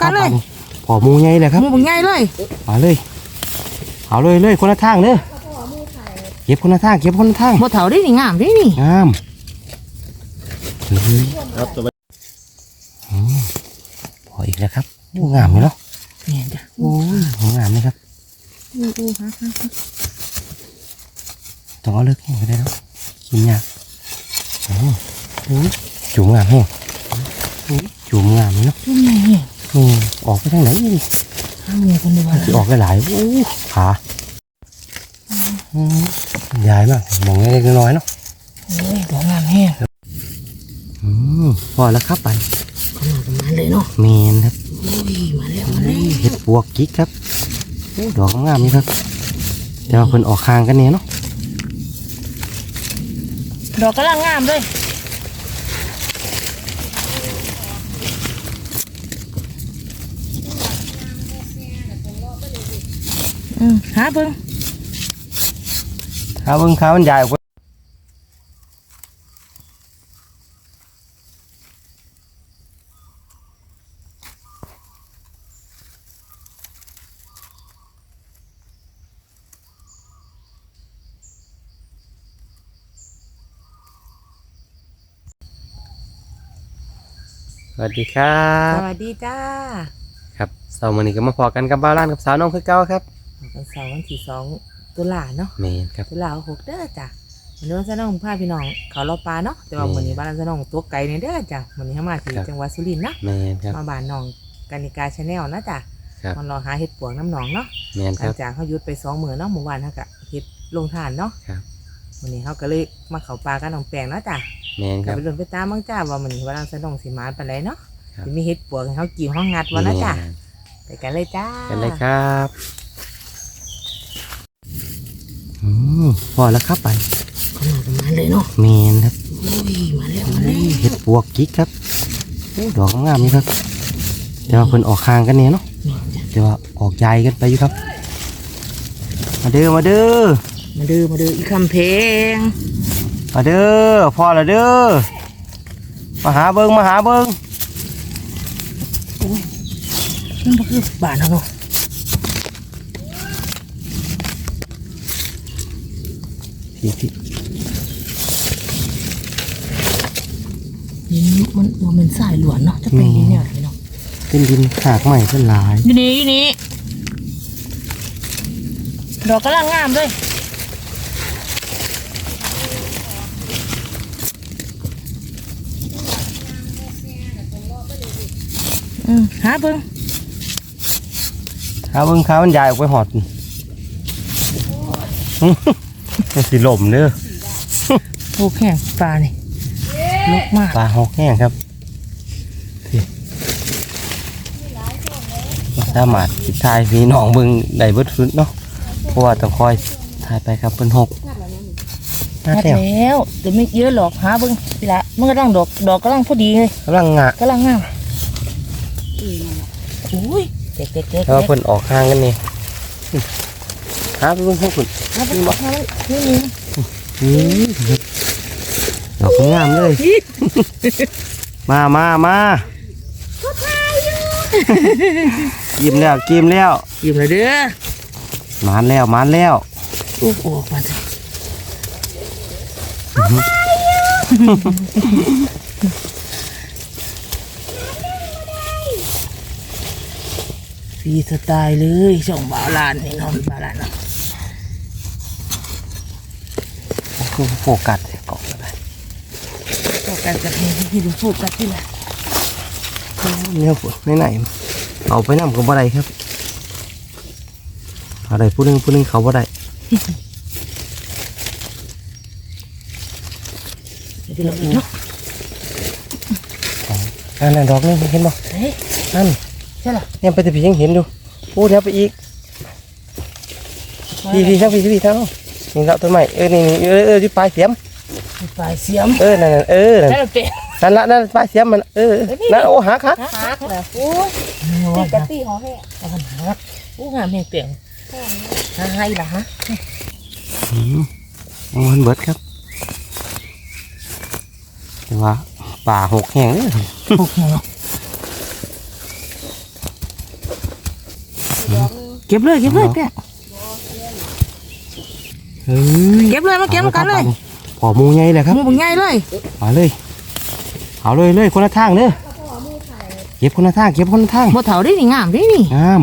กันเลยพอหมูใหญ่เลยครับหมูบักใหญ่เลยมาเลย เอาเลยเลยคนละทางเด้อเก็บคนละทางเก็บคนละทางบ่เฒ่าได้นี่งามได้นี่งามเฮ้ยครับสวัสดีอืมพออีกแล้วครับโอ้งามเลยเนาะเนี่ยจ้ะโอ้ยงามเลยครับอู้อู้ฮะฮะฮะต้องเอาเลิกแห้งไปได้แล้วกินยากโอ้โหจุ่มงามแห้งโอ้ยจุ่มงามเลยเนาะจุ่มใหญ่เนี่ย อืมออกไปทางไหนนี่ข้างเมียคนดีว่าจะออกได้หลายโอ้ขาอืมใหญ่มากมองเล็กๆน้อยๆเนาะโอ้ยดอกงามแห้งอืมพอแล้วครับไปขนาดประมาณเลยเนาะเมนครับโอ้ยมาแล้วมาแล้วเห็ดปวกกิ๊กครับโอ้ดอกงามนี่ครับเดี๋ยวเพิ่นออกคางกันเนี่ยเนาะดอกกำลังงามเลย อืมหาเบิ่งขาเบิ่งขามันใหญ่กว่าสวัสดีครัสบวัสดีจ้า ครับเสาร์มื้อนี้ก็มาพอกันกับบ้าวร้านกับสาวน้องคือเก่าครับ วันเสาร์วันที่สองตุลาเนาะเมนครับ ตุลาหกเด้อจ้ะวันนี้วันจะน้องพาพี่น้องเขาเราปลาเนาะแต่ว่าอืมวันนี้บ้านจะน้องตัวไก่เนี่ยเด้อจ้ะวันนี้เขามาที่ครับ จังหวัดสุรินทร์นะเมนครับ มาบ้านน้องกานิกาชาแนลนะจ้ะครับ มันรอหาเห็ดปวงน้ำหนองเนาะเมนหคลัรังบ จากเขาหยุดไปสองมื้อเนาะเมื่อวานเขาก็เห็ดลงทานเนาะครับ วันนี้เขาก็เลยมาเขาปลากันน้องแปลงเนาะจ้ะเมนคก็รับ ไปเดินไปตามบ้างจ้าว่ามันนี้ว่าเราจะน้องสิมาปานใดเนาะครับ สิมีเห็ดปวงให้เขากินห้องงัดวันนะจ้ะไปกันเลยจ้ากันเลยครับอืม พอแล้วครับไปขนาดประมาณเลยเนาะเมนครับโอ้ยมาแล้วมาแล้วเห็ดปวกกิ๊กครับโอ้ดอกงามนี่ครับเดี๋ยวเพิ่นออกคางกันเนี่ยเนาะนี่จ้ะเดี๋ยวว่าออกใหญ่กันไปอยู่ครับ มาเด้อมาเด้อมาเด้อมาเด้ออีคำเพลงมาเด้อพอแล้วเด้อมาหาเบิงมาหาเบิงนั่นก็คือบ้านเขาเนาะ พี่พี่นี่มันมันเป็นสายหลวนเนาะจะเป็นยังไงเนาะเป็นดินหากใหม่เพิ่นหลายอยู่นี่อยู่นี่ดอกกำลังงามเลยอืมหาเบิ่งหาเบิงขามันใหญ่ออกไปหอด มันสิหล่มเด้อโอ้แข็งปลานี่ลกมากปลาหอกแห้งครับพี่สามารถสิทายพี่น้องเบิ่งได้เบิดสุดเนาะเพราะว่าต้องคอยถ่ายไปครับเพิ่นหกน่านัดแต้วแล้วแต่ไม่เยอะหรอกหาเบิ่งทีละมันก็ต้องดอกดอกก็ต้องพอดีเลยกำลังงะกำลังงามอุ้ยเด็กเด็กเด็กแต่ว่าเพิ่นออกข้างกันนี่ หาไปเบิ่งพวกคุณเอาไปบอกมานี่นี่นี่ดอกงามเลย มามามากิมแล้วกิมแล้วหยิบเลยเด้อมานแล้วมานแล้วโอ้โหมาสิฟรีสไตล์เลยช่องบาลานนี่เน้องบาลานเนาะ คือโฟกัสเกาะอะไรโฟกัสกับนี่ที่ดูโฟกัสที่ละเนี่ยฝนไหนไหนเอาไปนำกับบ่ได้ครับอะไรผู้หนึงผู้หนึงเขาบ่ได้เดี๋ยวเราอีกเนาะนั่นน่ะดอกนึงเห็นบ่เฮ้ยนั่นใช่หรอเนี่ยไปแต่พี่ยังเห็นอยู่พูดแล้วไปอีกพี่พี่ช่างพี่พี่ทั้งนี่ เราต้นไม้เออนี่นี่เออเออที่ปลายเสียมปลายเสียมเออนั่นน่ะเออนั่นใช่เป๊ะนั่นละนั่นปลายเสียมมันเออนั่นโอ้หักหักฮักนะโอ้ยตีกะตีหอแห่เอาหันฮักโอ้งามแห่งเปลี่ยนหาให้ละฮะอืมมันเบิดครับแต่ว่าป่าหกแห้งเลยโอ้โหดอกนึงเก็บเลยเก็บเลยเปี้ยเฮ้ย เก็บเลยมาเก็บกันเลยพอหมูใหญ่เลยครับหมูบักใหญ่เลยมาเลยเอาเลยเลยคนละทางเด้อเก็บคนละทางเก็บคนละทางบ่เฒ่าได้นี่งามได้นี่งาม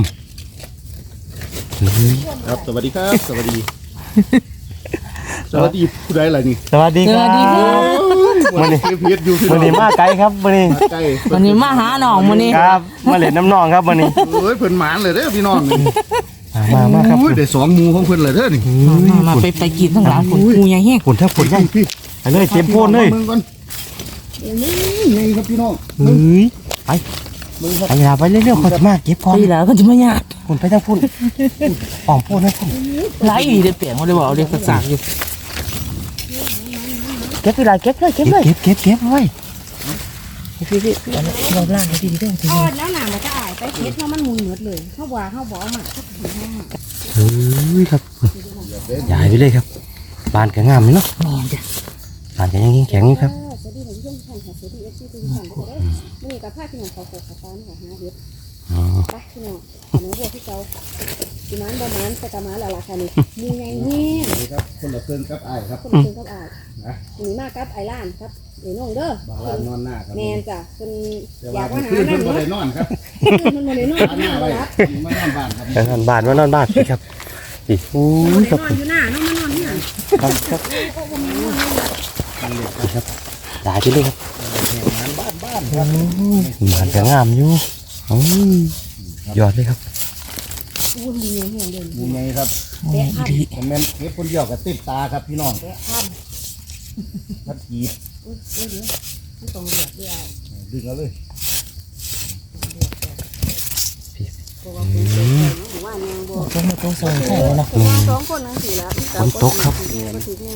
เฮ้ยครับสวัสดีครับสวัสดีสวัสดีผู้ใดล่ะนี่สวัสดีสครัวับสดีค่ะวันนี้เพียรอยู่พี่น้วัอนงนี้มาไกลครับวันนี้ใกล้วันนี้มาหาน้องมื้อนี้ครับมาเล่นน้ำนองครับวันนี้เอ้ยเพิ่นหมานเลยเด้อพี่น้อง นี่มามามาครับ โอ้ยได้สองหมูของเพิ่นเลยเด้อนี่มามาไปไปกินข้างหลังคุณหมูใหญ่แฮงผลถ้าผลใหญ่พี่ไปเลยเก็บโพนเลยเบิ่งก่อนโอ้ยไงครับพี่น้องเฮ้ยไปเบิ่งครับไปอย่าไปเรื่อยๆเขาจะมาเก็บก่อนปีแล้วก็จะมายากผลไปทางพุ่นอ่อมโพนให้พุ่นหลายอีได้เปลี่ยนบ่ได้บ่เอาเรียกภาษาอยู่เก็บไปหลายเก็บเลยเก็เก็บบเลยเก็บเก็บเก็บไว้พี่พี่อันนี้เราล่างให้ดีๆเด้อทีเอานี้แล้วหนามันก็อาย ไปเฮ็ดเนาะมันมุนหมดเลยเฮาว่าเฮาบ่เอามาสักถึงห้าเฮ้ยครับย้ายไปเลยครับบานก็งามเลยเนาะแม่นจ้ะบานก็ยังแข็งๆอยู่ครับสวัสดีท่านผู้ชมทุกท่านค่ะสวัสดี FC ทุกท่านด้วยเด้อมื้อนี้ก็พาพี่น้องเขาโคกเขาตานค่ะหาเฮ็ดอ๋อ ไปพี่น้องขนมบัวที่เก่าสิมันบ่มันแต่ก็มาแล้วล่ะค่ะนี่หมูใหญ่แฮงนี่ครับคนละเครื่องกับอ้ายครับ คนละเพิ่นกับอายนะ หนีมากับไอ้ล้านครับเดี๋ยวน้องเด้อบาลานนอนหน้าครับแมนจ้ะเพิ่นแต่อว่ายากมาหาคืนนั่เพิ่นนบ่เนาะได้นอนครับมันบ่ได้นอนอันหน้าไว้รับมานอนบ้านครับแล้วนอนบ้านว่านอนบ้านสิครับสิโอ้บ่ยได้ครับนอนอยู่หน้าเนาะมันนอนที่ไหนครับครับนี่ครับย้ายไปเลยครับงานบ้านบ้านครับบานก็งามอยู่ โอ้ยยอดเลยครับอู้หมูใหญ่แฮงเด้อหมูใหญ่ครับหมูใหญ่อีหลีผมแม่นเก็บคนเดียวกับติดตาครับพี่น้องแกะพันพัดกีบอุ้ยเดี๋ยวเดี๋ยวมันต้องเลือกด้วยอ้ายดึงเอาเลยเพราะว่าเพิ่นเก็บไว้เนาะหมู่ว่านางบ่ต้องมาต้องใส่ใส่แล้วนะ แต่ว่าสองคนนั่งสิละมีสามนถือแม่บ่ถือแม่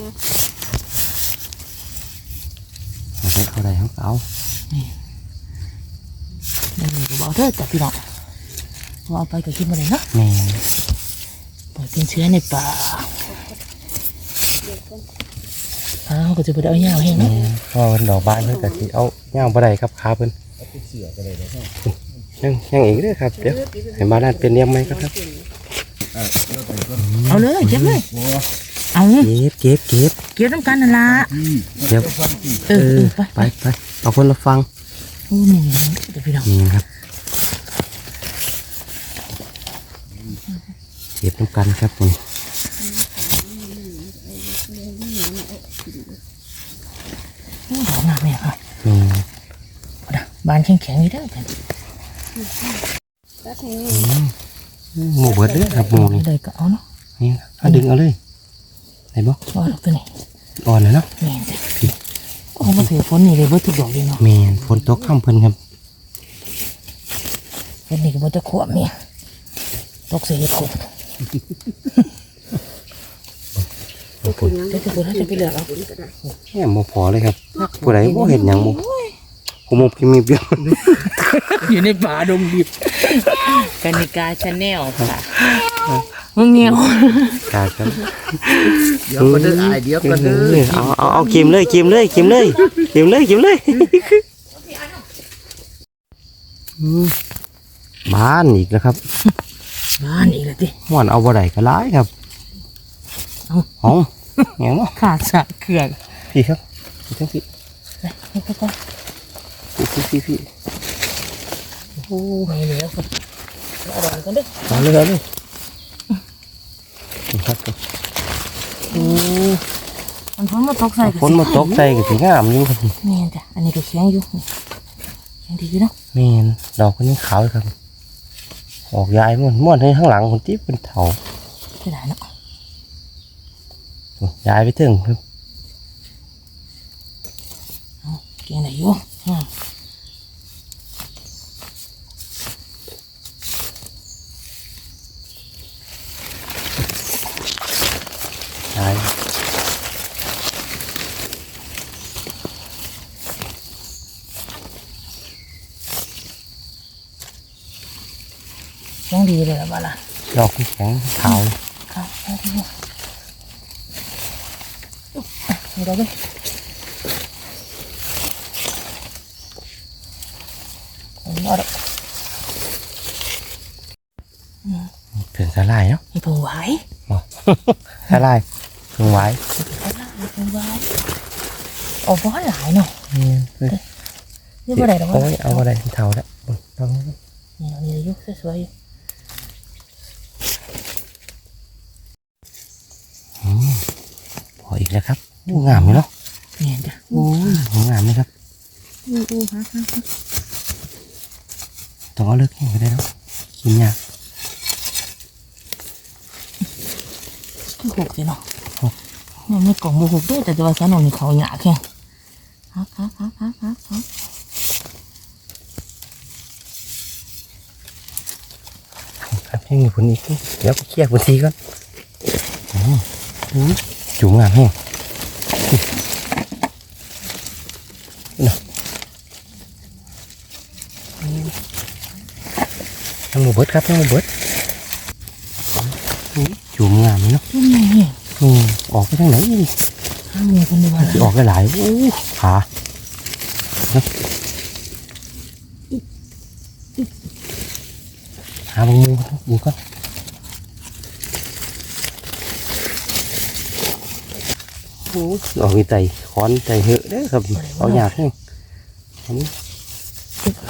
เอาไปเอาอะไรของเขา นี่นี่บอกเด้อจ้ะพี่น้องว่าเอาไปก็กินบ่ได้เนาะแม่ปล่อยเป็นเชื้อในป่าอ้าวก็จะไปเอาเหยาวแห้งแม่เนาะพอเป็นดอกบานเพิ่นก็สิเอาย่างบ่ได้ครับขาเพิ่นยังยังอีกเด้อครับเดี๋ยวให้มาด้านเป็นเนียมไหมครับครับเอาเลยเก็บเลยเอาเก็บเก็บเก็บเก็บน้ำกันนั่นละเดี๋ยวเออเออไปไปไปเอาคนละฟังโอ้นี่เดี๋ยวพี่น้องนี่ครับ ก็บน้ำกันครับผมโอ้ดอกงามแม่ครับนี่เอาดะบานแข็งแข็งๆนี่เด้อกันตัดให้หมูเบิดเด้อครับหมูนี่เลยก็เอาเนาะนี่เอาดึงเอาเลยไหนบอกว่าดอกตัวนี้อ่อนแล้วเนาะแม่นจ้ะโอ้มาถือฝนนี่เลยเบิดทุกดอกเลยเนาะแมนฝนตกข้ามเพิ่นครับฝนนี่ก็บ่จะขวบเนี่ยตกเสียเห็ดกบ คือหยังเดี๋ยวจะฝนให้จะไปเหลือกเอาแง่บ่พอเลยครับผู้ใดบ่เห็นหยังบ่ผมบ่พิมพ์มีเบี้ยอยู่ในป่าดงดิบกานิกาชาแนลค่ะมึงเงี้ยวกาครับเดี๋ยวก็เด้ออายเดี๋ยวก็เด้อเอาเอาเอาเกมเลยเกมเลยเกมเลยเกมเลยเกมเลยอืมบ้านอีกแล้วครับ บ้านอีกแล้วดิม่วนเอาบ่ได้ก็หลายครับเอาเอาแหงเนาะขาดสะเขื่อนพี่ครับพี่ทั้งพี่นี่ก็ก็พี่พี่พี่โอ้ไม่เหลือคนเอาดอกกันเด้อเอาเลยเอาเลยนี่ครับโอ้มันฝนมาตกใส่ฝนมาตกใจก็สิงามอยู่ครับแม่นจ้ะอันนี้ก็เคียงอยู่นี่เคียงดีอยู่เนาะแม่นดอกคนนี้ขาวเลยครับ ออกยายม่วนม่วนให้ข้างหลังคนที่เป็นเถาจะได้เนาะยายไปถึงครับ เคียงไหนอยู่อ่า ยาย เคียงดีเลยละบ้าล่ะ ดอกแข็งขาวครับเอาดีอยู่เอาดอกเลยเอาดอกเพิ่งกระไล่เนาะให้เพิ่งไหวกระไล่เพิ่งไว้เพิ่งไหวเอาบ่หลายเนาะนี่เพิ่งนี่บ่ได้ดอกโอ้ยเอาอะไรเท่าแล้วต้องนี่เอานี่ยุกสวยพออีก แล้วครับอู้งามเลยเนาะๆนี่จ้ะโอ้ยงามเลยครับอู้อู้ฮะฮะต้องเอาเลิกแห้งไปได้เนาะกินยากคือหกสิเนาะนี่ไม่กล่องบ่หกเด้อแต่ว่าสนองนี่เขาหยาแค่ฮักฮักฮักฮักฮักฮักครับแห้งอยู่คนอีกเดี๋ยวไปเคลียร์พื้นที่ก่อนอืมอู้จุ่มงามแห้ง น่ะยังโมเบิดครับยังโมเบิดอู้จุ่มงามเลยเนาะนี่ไงเนี่ยอืมออกไปทางไหนนี่ห้าเมียคนดีกว่าสิออกได้หลายอู้ขาเนาะหาบางมูดูก่อนโอ้ยออกมีไตค้อนไตเหอะเด้อครับเอาอยากให้อันนี้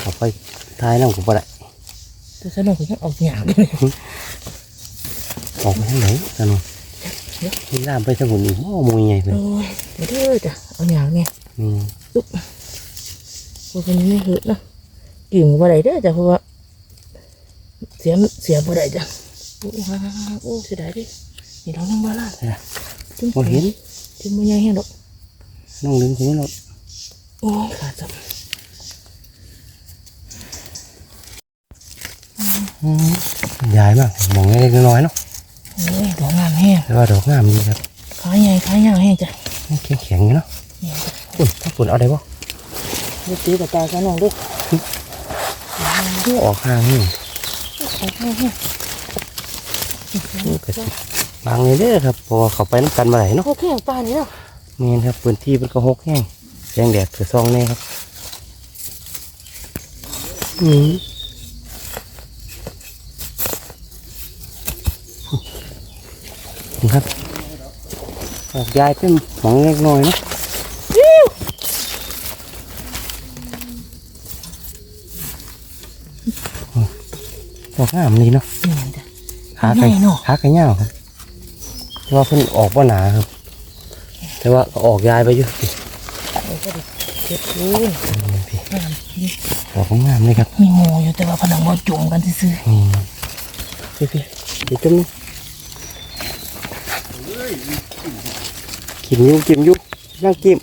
เอาไปทายน้ำกับอะไรแต่สนองก็ยังออกหยาเลยออกไปทางไหนกันเนาะนี่ลามไปทางหุ่นอีกโอ้มวยใหญ่เลยโอ้ยเดี๋ยวเด้อจ้ะเอาหยาเนี่ยนี่พวกนี้ไม่หืดเนาะกิ่งบ่ได้เด้อจ้ะเพราะว่าเสียเสียบ่ได้จ้ะโอ้ฮ่าฮ่าฮ่าโอ้เสียดายดินี่เรายังบ่ล่ะจึงพอเห็น จึงบ่ใหญ่แฮงดอกน้องลืมคนนี้เราโอ้ยขาดจับใหญ่มากมองเล็กๆน้อยๆเนาะโอ้ยดอกงามแห้งแต่ว่าดอกงามดีครับขาใหญ่ขาใหญ่แห้งจ้ะแข็งแข็งๆอยู่เนาะนี่จ้ะปุ่นถ้าปุ่นเอาได้บ่นี่ตีกับตาซะน้องเด้อออกข้างนี่ขาแห้งแห้งนี่ก็สิ บางเลยเด้อครับเพราะว่าเขาไปน้ำกันมาไหนเนาะโอเคปลานี่เนาะเมนครับพื้นที่มันก็หกแห้งแสงแดดเถือซองแน่ครับอืมนี่ครับออกยายเป็นหมองเล็กน้อยเนาะดอกงามนี่เนาะนี่จ้ะขาไก่ใหญ่เนาะขาไก่เงาครับแต่ ว่าเพิ่นออกว่าหนาครับ แต่ว่าก็ออกยายไปอยู่พี่โอ้ก็ดิเจ็บอยู่พี่งามนี่ดอกงามเลยครับ มีโมอยู่แต่ว่าผนังบ่จุ่มกันซื่อนี่พี่พี่เดี๋ยวจุ่มนี่กินอยุ่กินอยุ่นั่งกิน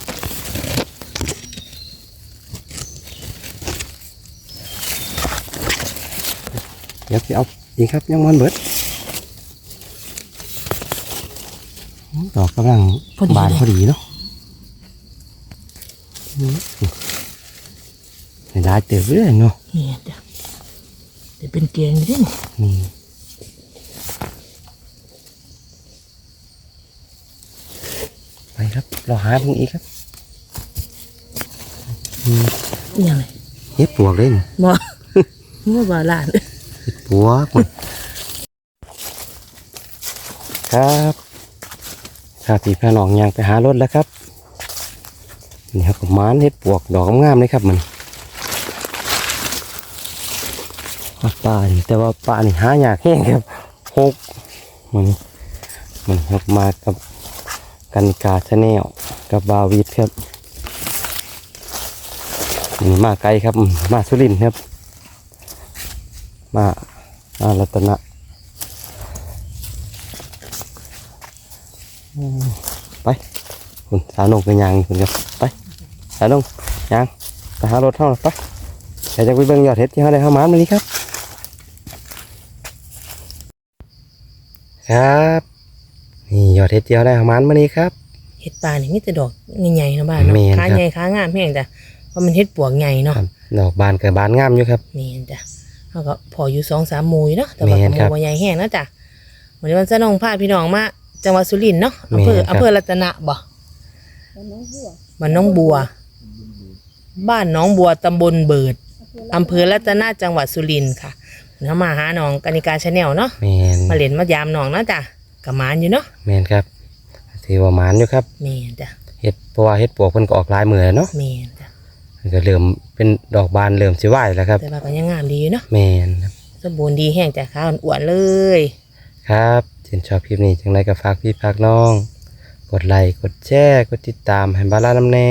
เดี๋ยวสิเอาอีกครับยังมันเบิด ดอกกำลังบานพอดีเนาะอืมเห็นได้เติบเลยเนาะๆนี่จ้ะเดี๋ยวเป็นเกงดินี่ไปครับเราหาเพิ่งอีกครับอืมนี่ยังไงเฮ็ดปวกเลยนี่บ่เมื่อบาลาน เฮ็ดปวกมันครับ ข้าพี่พาน้องยางไปหารถแล้วครับนี่ครับมานเฮ็ดปวกดอกงามๆเลยครับมันว่าป่านี่แต่ว่าป่านี่หายากแห้งครับหกมันมันครับมากับกันกาชาแนลกับบาวิดครับนี่มาไกลครับมาสุรินครับ มามารัตนะอืม ไปคุณสาวนงเป็นยังคุณครับไปสาวนงยังไปหารถเท่าไปเดี๋ยวจะไปเบิ่งยอดเห็ดที่เขาได้เข้ามาวันนี้ครับ ครับนี่ยอดเห็ดที่เขาได้เข้ามาวันนี้ครับเห็ดปลานี่มีแต่ดอกใหญ่ๆนะบ้านเนาะแม่นครับขาใหญ่ขางามแห้งจ้ะเพราะมันเห็ดปวกใหญ่เนาะครับดอกบานกับบานงามอยู่ครับนี่จ้ะเขาก็พออยู่สองสามหมูอยู่เนาะแต่ว่าแม่นหครัมูบว่าใหญ่แห้งนะจ้ะวันนี้วันจะน้องพาพี่น้องมา จังหวัดสุรินทร์เนาะอำเภอแม่นครับ อำเภอรัตนะบ่แล้วน้องหัวบ้านน้องบัว บ้านน้องบัวตำบลเบิดอำเภอรัตนะจังหวัดสุรินทร์ค่ะเนาะมาหาน้องกานิกาชาแนลเนาะแมนมาเล่นมายามน้องเนาะจ้ะกับหมานอยู่เนาะแมนครับถือว่าหมานอยู่ครับแม่นจ้ะเฮ็ดเพราะว่าเฮ็ดปวกเพิ่นก็ออกหลายมือแล้วเนาะแม่นจ้ะมันก็เริ่มเป็นดอกบานเริ่มสิไหวแล้วครับแต่ว่าก็ยังงามดีอยู่เนาะแมนครับสมบูรณ์ดีแห้งจ้ะขาวอ้วนๆเลย ครับชื่นชอบคลิปนี้จังไดก็ฝากพี่ฝากน้อง กดไลค์กดแชร์กดติดตามให้บาลานน้ำแน่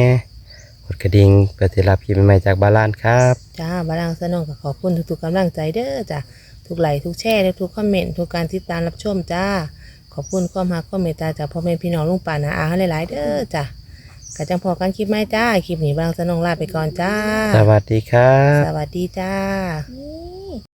กดกระดิ่งเพื่อติดรับคลิปใหม่ๆจากบาลานครับจ้าบาลังสนองก็ขอบคุณทุกๆกำลังใจเด้อจ้ะทุกไลค์ทุกแชร์และทุกคอมเมนต์ทุกการติดตามรับชมจ้าขอบคุณความรักความเมตตาจากพ่อแม่พี่น้องลุงป่านาอาหลายๆเด้อจ้ะกะจังพอกันคลิปไหมจ้าคลิปนี้บาลังสนองลาไปก่อนจ้า สวัสดีครับ สวัสดีจ้านี่